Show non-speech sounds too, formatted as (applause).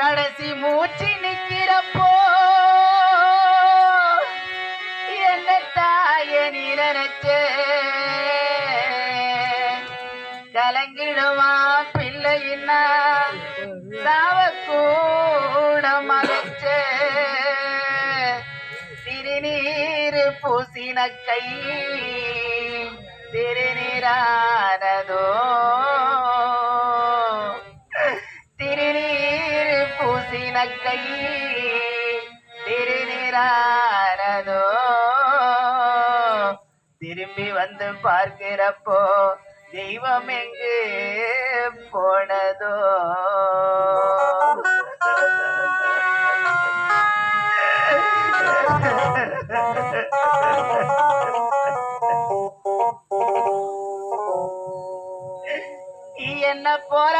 கடைசி மூச்சு நிக்கிறப்போ என்ன தாய நீ நினைச்ச. கலங்கிடுமா பிள்ளையின்னா சாவ கூட மறைச்ச. திருநீர் பூசின கை திருநீரா பூசின கை திருநீரானதோ திரும்பி வந்து பார்க்கிறப்போ தெய்வம் எங்கு போனதோ (laughs) என்ன போற